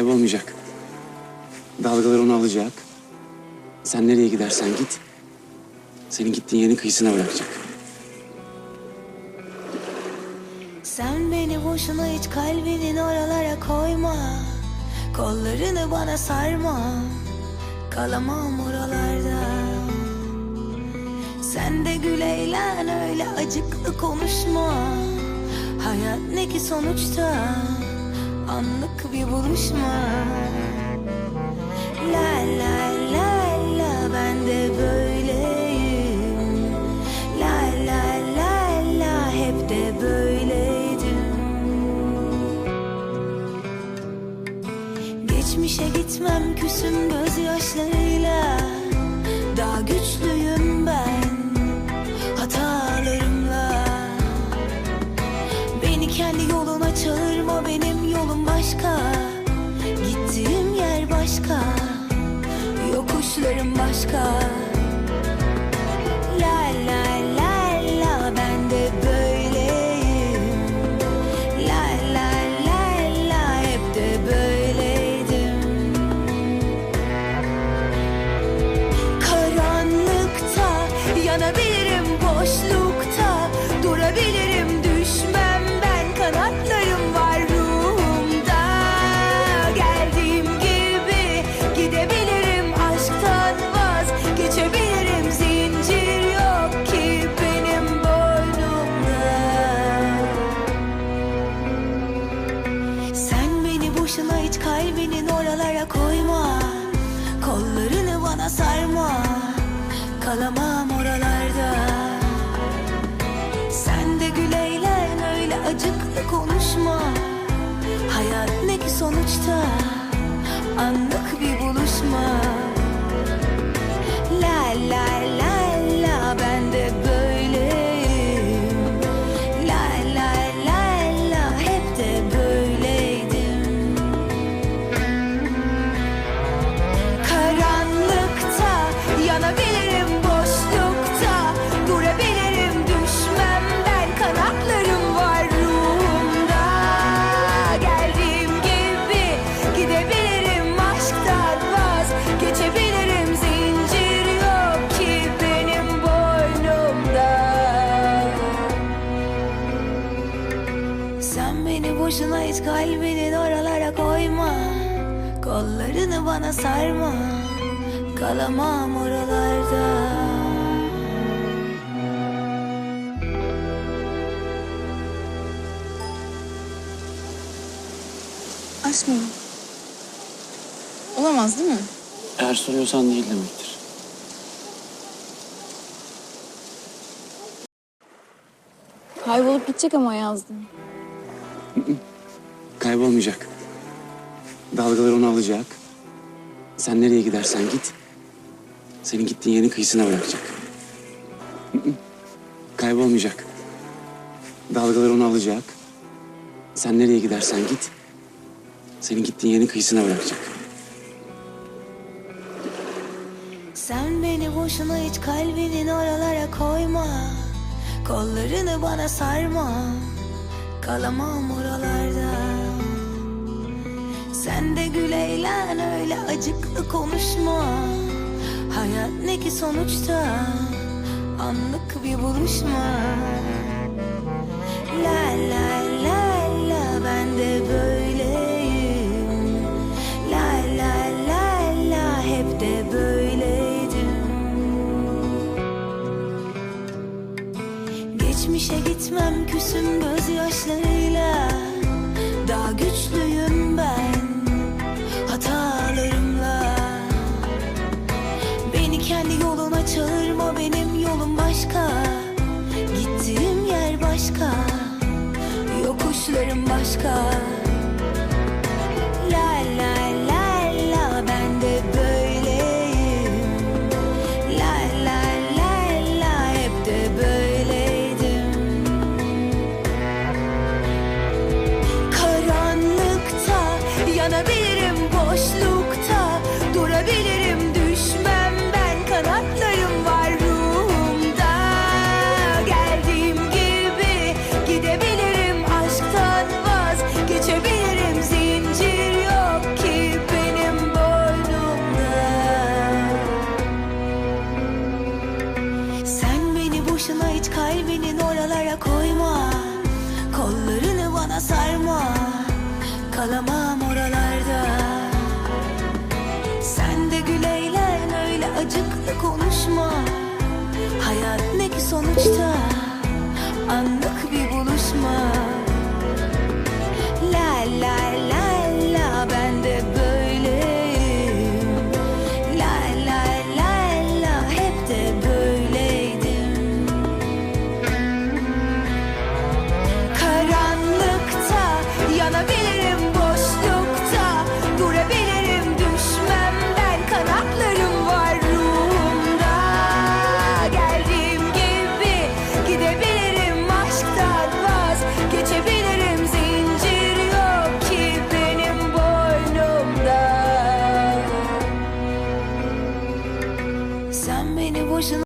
Kaybolmayacak. Dalgalar onu alacak. Sen nereye gidersen git. Senin gittiğin yerin kıyısına bırakacak. Sen beni boşuna hiç kalbinin oralara koyma Kollarını bana sarma Kalamam oralarda Sen de gül eğlen öyle acıklı konuşma Hayat ne ki sonuçta Anlık bir buluşma. La la la la ben de böyleyim La la la la hep de böyleydim. Geçmişe gitmem küsüm gözyaşlarıyla. Daha güçlüyüm ben hatalarımla. Beni kendi yoluna çağırma benim yolum başka Gittiğim yer başka Yokuşlarım başka. La la boşuna hiç kalbinin oralara koyma. Kollarını bana sarma. Kalamam oralarda. Sen de gül eğlen öyle acıklı konuşma. Hayat ne ki sonuçta? Anlık bir buluşma. La la la Sen beni boşuna hiç kalbinin oralara koyma Kollarını bana sarma Kalamam oralarda Aşk mı? Olamaz değil mi? Eğer soruyorsan değil demektir. Kaybolup gidecek ama yazdım. Kaybolmayacak. Dalgalar onu alacak. Sen nereye gidersen git. Senin gittiğin yerin kıyısına bırakacak. Kaybolmayacak. Dalgalar onu alacak. Sen nereye gidersen git. Senin gittiğin yerin kıyısına bırakacak. Sen beni boşuna hiç kalbinin oralara koyma Kollarını bana sarma Kalamam oralarda. Sen de gül eğlen öyle acıklı konuşma. Hayat ne ki sonuçta Anlık bir buluşma. La la la la ben de böyleyim. La la la la hep de böyleydim gitmem küsüm gözyaşlarıyla. Daha güçlüyüm ben hatalarımla. Beni kendi yoluna çağırma benim yolum başka. Gittiğim yer başka Yokuşlarım başka kalamam